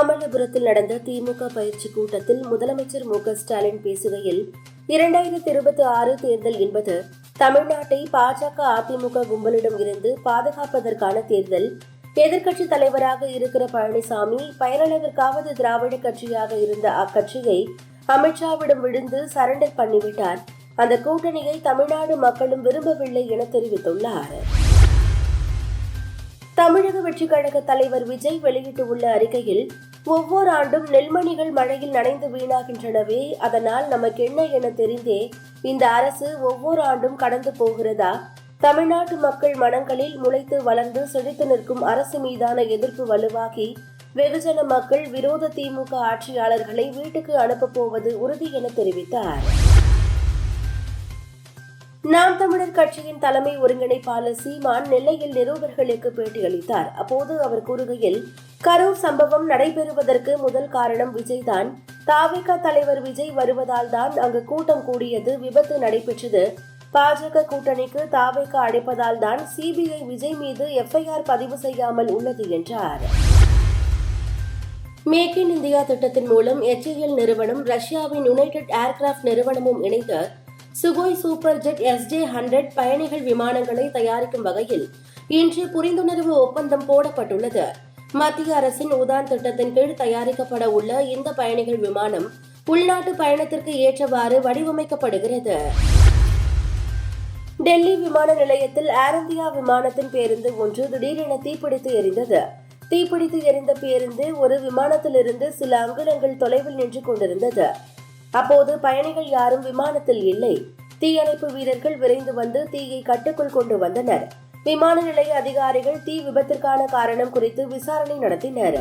மாமல்லபுரத்தில் நடந்த திமுக பயிற்சி கூட்டத்தில் முதலமைச்சர் மு ஸ்டாலின் பேசுகையில் இரண்டாயிரத்தி இருபத்தி ஆறு தேர்தல் என்பது தமிழ்நாட்டை பாஜக அதிமுக கும்பலிடம் இருந்து பாதுகாப்பதற்கான தேர்தல். எதிர்க்கட்சி தலைவராக இருக்கிற பழனிசாமி பயனளவிற்காவது திராவிட கட்சியாக இருந்த அக்கட்சியை அமித்ஷாவிடம் விழுந்து சரண்டர் பண்ணிவிட்டார். அந்த கூட்டணியை தமிழ்நாடு மக்களும் விரும்பவில்லை என தெரிவித்துள்ளார். தமிழக வெற்றிக் கழக தலைவர் விஜய் வெளியிட்டுள்ள அறிக்கையில் ஒவ்வொரு ஆண்டும் நெல்மணிகள் மழையில் நனைந்து வீணாகின்றனவே அதனால் நமக்கென்ன என தெரிந்தே இந்த அரசு ஒவ்வொரு ஆண்டும் கடந்து போகிறதா? தமிழ்நாட்டு மக்கள் மனங்களில் முளைத்து வளர்ந்து செழித்து நிற்கும் அரசு மீதான எதிர்ப்பு வலுவாகி வெகுஜன மக்கள் விரோத திமுக ஆட்சியாளர்களை வீட்டுக்கு அனுப்பப் போவது உறுதி என தெரிவித்தார். நாம் தமிழர் கட்சியின் தலைமை ஒருங்கிணைப்பாளர் சீமான் நெல்லையில் நிருபர்களுக்கு பேட்டியளித்தார். அப்போது அவர் கூறுகையில் கரூர் சம்பவம் நடைபெறுவதற்கு முதல் காரணம் விஜய்தான். தாவிக தலைவர் விஜய் வருவதால் தான் அங்கு கூட்டம் கூடியது விபத்து நடைபெற்றது. பாஜக கூட்டணிக்கு தாவிக அழைப்பதால் தான் சிபிஐ விஜய் மீது எஃப்ஐஆர் பதிவு செய்யாமல் உள்ளது என்றார். மேக் இன் இந்தியா திட்டத்தின் மூலம் எச்ஏஎல் நிறுவனம் ரஷ்யாவின் யுனைடெட் ஏர்கிராப்ட் நிறுவனமும் இணைந்து Sukhoi super jet S J hundred பயணிகள் விமானங்களை தயாரிக்கும் வகையில் இன்று புரிந்துணர்வு ஒப்பந்தம் போடப்பட்டுள்ளது. மத்திய அரசின் உதான் திட்டத்தின் கீழ் தயாரிக்கப்பட உள்ள இந்த பயணிகள் விமானம் உள்நாட்டு பயணத்திற்கு ஏற்றவாறு வடிவமைக்கப்படுகிறது. டெல்லி விமான நிலையத்தில் ஏர் இந்தியா விமானத்தின் பேருந்து ஒன்று திடீரென தீப்பிடித்து எரிந்தது. தீப்பிடித்து எரிந்த பேருந்து ஒரு விமானத்திலிருந்து சில அங்குலங்கள் தொலைவில் நின்று கொண்டிருந்தது. அப்போது பயணிகள் யாரும் விமானத்தில் இல்லை. தீயணைப்பு வீரர்கள் விரைந்து வந்து தீயை கட்டுக்குள் கொண்டு வந்தனர். விமான நிலைய அதிகாரிகள் தீ விபத்திற்கான காரணம் குறித்து விசாரணை நடத்தினர்.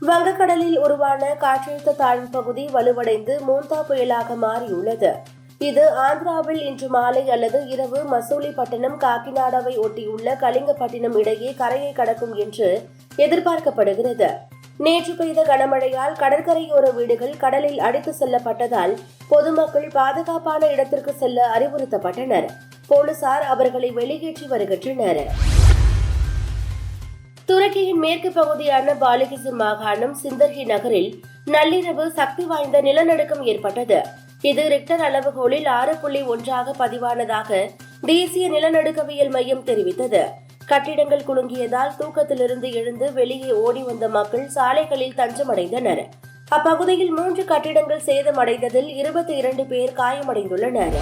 வங்கக்கடலில் உருவான காற்றழுத்த தாழ்வு பகுதி வலுவடைந்து மோந்தா புயலாக மாறியுள்ளது. இது ஆந்திராவில் இன்று மாலை அல்லது இரவு மசூலிப்பட்டினம் காக்கிநாடாவை ஒட்டியுள்ள கலிங்கப்பட்டினம் இடையே கரையை கடக்கும் என்று எதிர்பார்க்கப்படுகிறது. நேற்று பெய்த கனமழையால் கடற்கரையோர வீடுகள் கடலில் அடித்து செல்லப்பட்டதால் பொதுமக்கள் பாதுகாப்பான இடத்திற்கு செல்ல அறிவுறுத்தப்பட்டனர். போலீசார் அவர்களை வெளியேற்றி வருகின்றனர். துருக்கியின் மேற்கு பகுதியான பாலிகிசிர் மாகாணம் சிந்தர்கி நகரில் நள்ளிரவு சக்தி வாய்ந்த நிலநடுக்கம் ஏற்பட்டது. இது ரிக்டர் அளவுகோலில் ஆறு புள்ளி ஒன்றாக பதிவானதாக தேசிய நிலநடுக்கவியல் மையம் தெரிவித்தது. கட்டிடங்கள் குலுங்கியதால் தூக்கத்திலிருந்து எழுந்து வெளியே ஓடி வந்த மக்கள் சாலைகளில் தஞ்சமடைந்தனர். அப்பகுதியில் மூன்று கட்டிடங்கள் சேதமடைந்ததில் இருபத்தி இரண்டு பேர் காயமடைந்துள்ளனர்.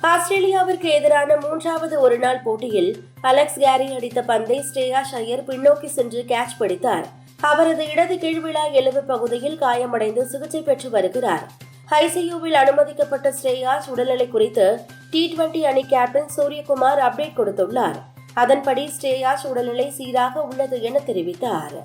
ஆஸ்திரேலியாவிற்கு எதிரான மூன்றாவது ஒருநாள் போட்டியில் அலெக்ஸ் கேரி அடித்த பந்தை ஸ்ரேயா ஷயர் பின்னோக்கி சென்று கேட்ச் பிடித்தார். அவரது இடது கீழ்விழா எலும்பு பகுதியில் காயமடைந்து சிகிச்சை பெற்று வருகிறார். ஐசியூவில் அனுமதிக்கப்பட்ட ஸ்ரேயாஸ் உடல்நிலை குறித்து டி டுவெண்டி அணி கேப்டன் சூரியகுமார் அப்டேட் கொடுத்துள்ளார். அதன்படி ஸ்ரேயாஸ் உடல்நிலை சீராக உள்ளது என தெரிவித்தார்.